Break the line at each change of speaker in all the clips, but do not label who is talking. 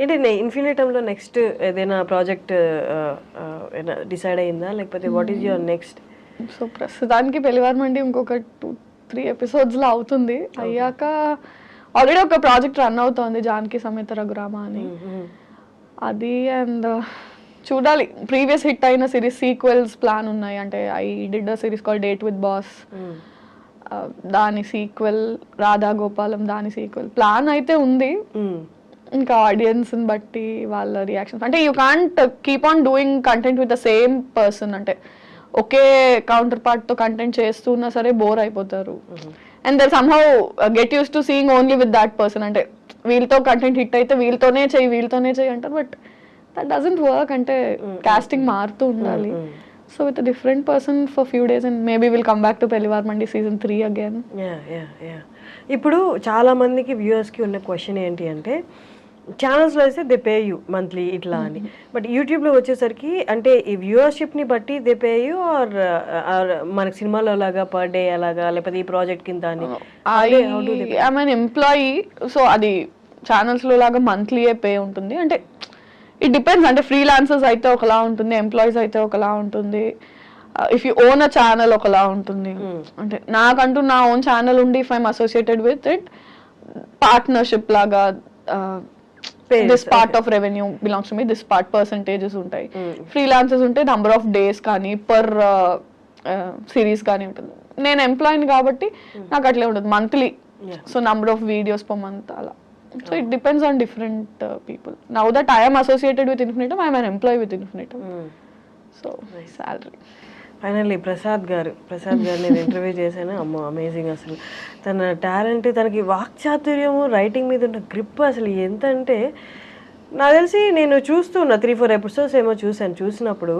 ఏంటి ఇన్ఫినిటంలో నెక్స్ట్ ఏదైనా ప్రాజెక్ట్ డిసైడ్ అయిందా? లేకపోతే what is your next
so ప్రస్తుతానికి పెళ్ళివారమండి ఇంకొక టూ త్రీ ఎపిసోడ్స్లో అవుతుంది. అయ్యాక ఆల్రెడీ ఒక ప్రాజెక్ట్ రన్ అవుతోంది జానకి సమేత రఘురామ అని. అది అండ్ చూడాలి. ప్రీవియస్ హిట్ అయిన సిరీస్ సీక్వెల్స్ ప్లాన్ ఉన్నాయి. అంటే I did a series call date with boss దాని సీక్వెల్ రాధా గోపాలం దాని సీక్వెల్ ప్లాన్ అయితే ఉంది. ఇంకా ఆడియన్స్ని బట్టి వాళ్ళ రియాక్షన్స్ అంటే you can't keep on doing content with the same person అంటే ఒకే కౌంటర్ పార్ట్తో కంటెంట్ చేస్తున్నా సరే బోర్ అయిపోతారు. And they somehow get use to seeing only with that person అంటే వీళ్ళతో కంటెంట్ హిట్ అయితే వీళ్ళతోనే చెయ్యి వీళ్ళతోనే చెయ్యి అంటారు. బట్ దట్ డజంట్ వర్క్ అంటే కాస్టింగ్ మారుతూ ఉండాలి. So with different person for few days and maybe will come back to Pellivaramandi season three again
ఇప్పుడు చాలా మందికి వ్యూవర్స్కి ఉన్న క్వశ్చన్ ఏంటి అంటే ఛానల్స్లో అయితే దే పే యూ మంత్లీ ఇట్లా అని. బట్ యూట్యూబ్లో వచ్చేసరికి అంటే ఈ వ్యూవర్షిప్ని బట్టి దే పే యూ ఆర్ మనకి సినిమాలో లాగా పర్ డే అలాగా లేకపోతే ఈ ప్రాజెక్ట్ కింద అని.
ఐ మీన్ ఎంప్లాయీ సో అది ఛానల్స్లో లాగా మంత్లీ పే ఉంటుంది. అంటే ఇట్ డిపెండ్స్ అంటే ఫ్రీలాన్సర్స్ అయితే ఒకలా ఉంటుంది ఎంప్లాయీస్ అయితే ఒకలా ఉంటుంది. If you own a channel ఒకలా ఉంటుంది. అంటే నాకంటూ నా ఓన్ ఛానల్ ఉండి if I'm associated with it partnership లాగా this part of revenue belongs to me this part percentages ఉంటాయి. ఫ్రీలాన్సర్స్ ఉంటే నంబర్ ఆఫ్ డేస్ కానీ పర్ సిరీస్ కానీ ఉంటుంది. నేను ఎంప్లాయీని కాబట్టి నాకు అట్లే ఉంటుంది. Monthly so number of videos per month అలా. So it depends on different people now that I'm associated with Infinitum I'm an employee with Infinitum so salary
finally Prasad garu Prasad garu నేను interview చేశాను. అమ్మో amazing అసలు. తన talent తనకి వాక్చాతుర్యము writing మీద ఉన్న grip అసలు ఎంత అంటే నాకు తెలిసి నేను చూస్తున్న త్రీ ఫోర్ ఎపిసోడ్స్ ఏమో చూశాను. చూసినప్పుడు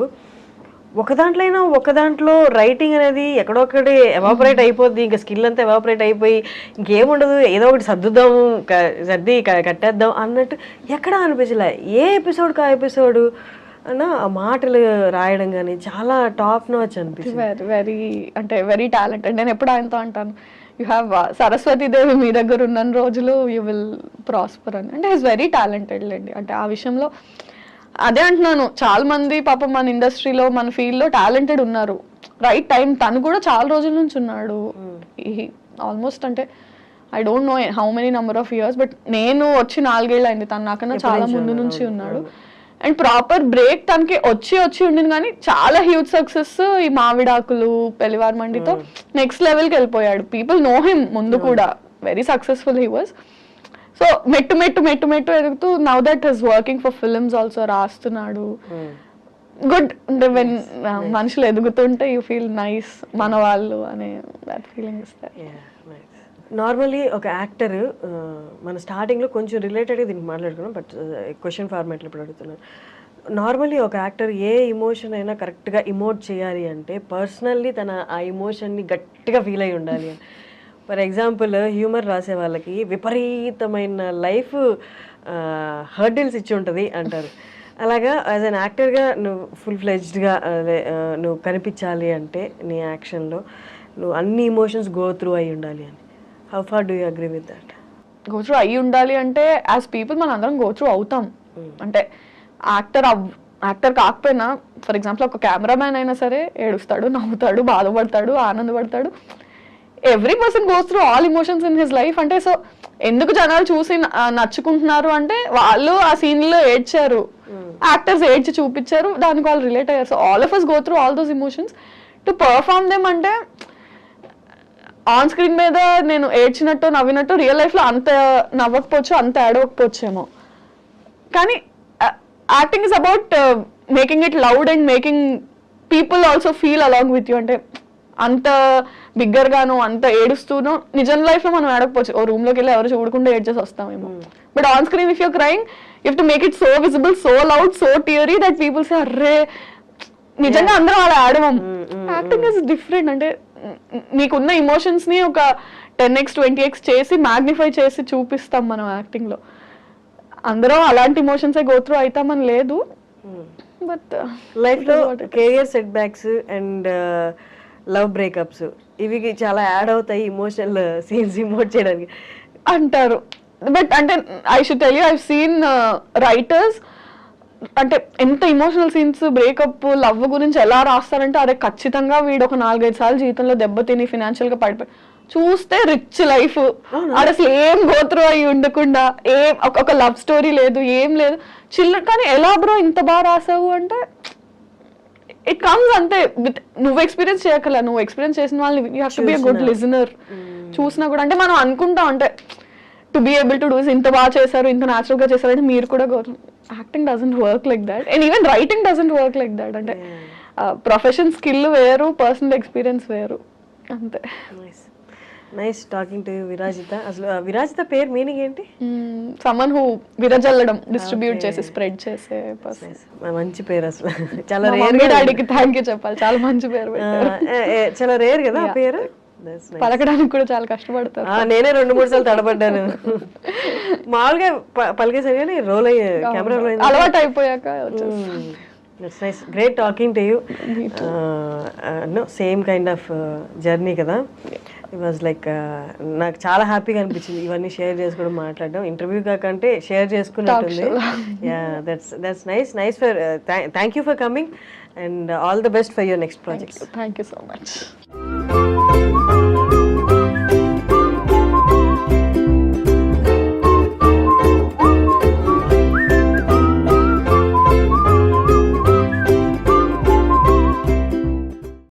ఒక దాంట్లో అయినా ఒక దాంట్లో రైటింగ్ అనేది ఎక్కడొక్కడి ఎవాపరేట్ అయిపోద్ది. ఇంకా స్కిల్ అంతా ఎవాపరేట్ అయిపోయి ఇంకేముండదు. ఏదో ఒకటి సర్దుద్దాం సర్ది కట్టేద్దాం అన్నట్టు ఎక్కడ అనిపించలే. ఏ ఎపిసోడ్కి ఆ ఎపిసోడ్ ఆ మాటలు రాయడం కానీ చాలా టాప్ నాచ్ అనిపిస్తుంది
వెరీ వెరీ అంటే వెరీ టాలెంటెడ్ నేను ఎప్పుడు ఆయనతో అంటాను యూ హ్యావ్ సరస్వతి దేవి మీ దగ్గర ఉన్న రోజులు యూ విల్ ప్రాస్పర్ అని. అంటే ఈస్ వెరీ టాలెంటెడ్ లేండి. అంటే ఆ విషయంలో అదే అంటున్నాను చాలా మంది పాపం మన ఇండస్ట్రీలో మన ఫీల్డ్లో టాలెంటెడ్ ఉన్నారు. రైట్ టైం తను కూడా చాలా రోజుల నుంచి ఉన్నాడు. ఆల్మోస్ట్ అంటే I don't know how many number of years but నేను వచ్చి నాలుగేళ్ళు అయింది. తను నాకన్నా చాలా ముందు నుంచి ఉన్నాడు. అండ్ ప్రాపర్ బ్రేక్ తనకి వచ్చి వచ్చి ఉండింది కానీ చాలా హ్యూజ్ సక్సెస్ ఈ మామిడాకులు పెళ్ళివార్ మండితో నెక్స్ట్ లెవెల్కి వెళ్ళిపోయాడు. పీపుల్ నో హిమ్ ముందు కూడా. Very successful he was so మెట్టు మెట్టు మెట్టు మెట్టు ఎదుగుతూ now that is working for films also రాస్తున్నాడు. గుడ్ అంటే వెన్ మనుషులు ఎదుగుతుంటే యూ ఫీల్ నైస్ మన వాళ్ళు అనే దట్ ఫీలింగ్ ఇస్తారు
నార్మల్లీ ఒక యాక్టర్ మన స్టార్టింగ్లో కొంచెం రిలేటెడ్గా దీనికి మాట్లాడుకున్నాం బట్ క్వశ్చన్ ఫార్మాట్లో ఇప్పుడు అడుగుతున్నాను. నార్మల్లీ ఒక యాక్టర్ ఏ ఇమోషన్ అయినా కరెక్ట్గా ఇమోట్ చేయాలి అంటే పర్సనల్లీ తన ఆ ఇమోషన్ని గట్టిగా ఫీల్ అయి ఉండాలి అని. ఫర్ ఎగ్జాంపుల్ హ్యూమర్ రాసే వాళ్ళకి విపరీతమైన లైఫ్ హర్డిల్స్ ఇచ్చి ఉంటుంది అంటారు. అలాగా యాజ్ అన్ యాక్టర్గా నువ్వు ఫుల్ ఫ్లెజ్డ్గా అదే నువ్వు కనిపించాలి అంటే నీ యాక్షన్లో నువ్వు అన్ని ఇమోషన్స్ గో త్రూ అయి ఉండాలి అని. How far do you agree with that
go through అయ్యి ఉండాలి అంటే యాజ్ పీపుల్ మనం అందరం గో త్రూ అవుతాం అంటే యాక్టర్ యాక్టర్ కాకపోయినా ఫర్ ఎగ్జాంపుల్ ఒక కెమెరామ్యాన్ అయినా సరే ఏడుస్తాడు నవ్వుతాడు బాధపడతాడు ఆనందపడతాడు. Every person goes through all emotions in his life అంటే సో ఎందుకు జనాలు చూసి నచ్చుకుంటున్నారు అంటే వాళ్ళు ఆ సీన్లో ఏడ్చారు యాక్టర్స్ ఏడ్చి చూపించారు దానికి వాళ్ళు రిలేట్ అయ్యారు. So all of us go through all those emotions to perform them అంటే ఆన్ స్క్రీన్ మీద నేను ఏడ్చినట్టు నవ్వినట్టు రియల్ లైఫ్లో అంత నవ్వకపోవచ్చు అంత ఏడవకపోవచ్చేమో కానీ acting is about making it loud and making people also feel along with you అంటే అంత బిగ్గర్ గాను అంత ఏడుస్తూనో నిజం లైఫ్లో మనం ఏడకపోవచ్చు ఓ రూమ్లోకి వెళ్ళి ఎవరు చూడకుండా ఏడ్చేసి వస్తామేమో. But on screen if you're crying if to make it so visible so loud so teary that people say array! నిజంగా అందరం అలా ఆడమం యాక్టింగ్ ఇస్ డిఫరెంట్ అంటే నీకున్న ఇమోషన్స్ని ఒక టెన్ ఎక్స్ ట్వంటీ ఎక్స్ చేసి మ్యాగ్నిఫై చేసి చూపిస్తాం మనం యాక్టింగ్లో. అందరం అలాంటి ఇమోషన్స్ గో త్రూ అవుతామని లేదు. బట్
లైఫ్లో career setbacks and love breakups ఇవి చాలా యాడ్ అవుతాయి ఇమోషనల్ సీన్స్ ఇమోట్ చేయడానికి.
అంటారు. బట్ అంటే I should tell you I seen writers అంటే ఎంత ఇమోషనల్ సీన్స్ బ్రేకప్ లవ్ గురించి ఎలా రాస్తారంటే అదే ఖచ్చితంగా వీడు ఒక నాలుగైదు సార్లు జీవితంలో దెబ్బతిని ఫినాన్షియల్గా పడిపోయి చూస్తే రిచ్ లైఫ్ ఆడ అసలు ఏం గోత్రు అయి ఉండకుండా ఏం ఒక- లవ్ స్టోరీ లేదు ఏం లేదు. చిల్ల కానీ ఎలా బ్రో ఇంత బాగా రాసావు అంటే ఇట్ కమ్స్ అంతే. నువ్వు ఎక్స్పీరియన్స్ చేయకల నువ్వు ఎక్స్పీరియన్స్ చేసిన వాళ్ళని you have to be good listener చూసినా. కూడా అంటే మనం అనుకుంటాం అంటే to be able to do ఇంత బాగా చేశారు ఇంత న్యాచురల్గా చేశారు అంటే మీరు కూడా acting doesn't work like that and even writing doesn't work like that అంటే ప్రొఫెషన్ స్కిల్ వేరు పర్సనల్ ఎక్స్పీరియన్స్ వేరు. అంతే.
నైస్ టాకింగ్ టు విరాజిత అసలు విరాజిత పేరు మీనింగ్ ఏంటి?
సమ్మన్ హూ విరజల్లడం డిస్ట్రిబ్యూట్ చేసి స్ప్రెడ్ చేసే.
మంచి పేరు అసలు. చాలా రేర్
డాడీకి థ్యాంక్ యూ చెప్పాలి. చాలా మంచి పేరు
చాలా రేర్ కదా ఆ పేరు.
పలకడానికి కూడా చాలా
నేనే రెండు మూడు సార్లు తడబడ్డాను. మామూలుగా పలికేసాను కానీ రోల్ అయ్యే కెమెరా రోల్ అయింది.
అలవాటు అయిపోయాక వచ్చేసి
it's nice great talking to you no same kind of journey కదా. ఇట్ వాజ్ లైక్ నాకు చాలా హ్యాపీగా అనిపించింది. ఇవన్నీ షేర్ చేసుకోవడం మాట్లాడడం. ఇంటర్వ్యూ కాకంటే share చేసుకున్నట్టుంది. Yeah that's that's nice nice for thank you for coming and all the best for your next project
thank you so much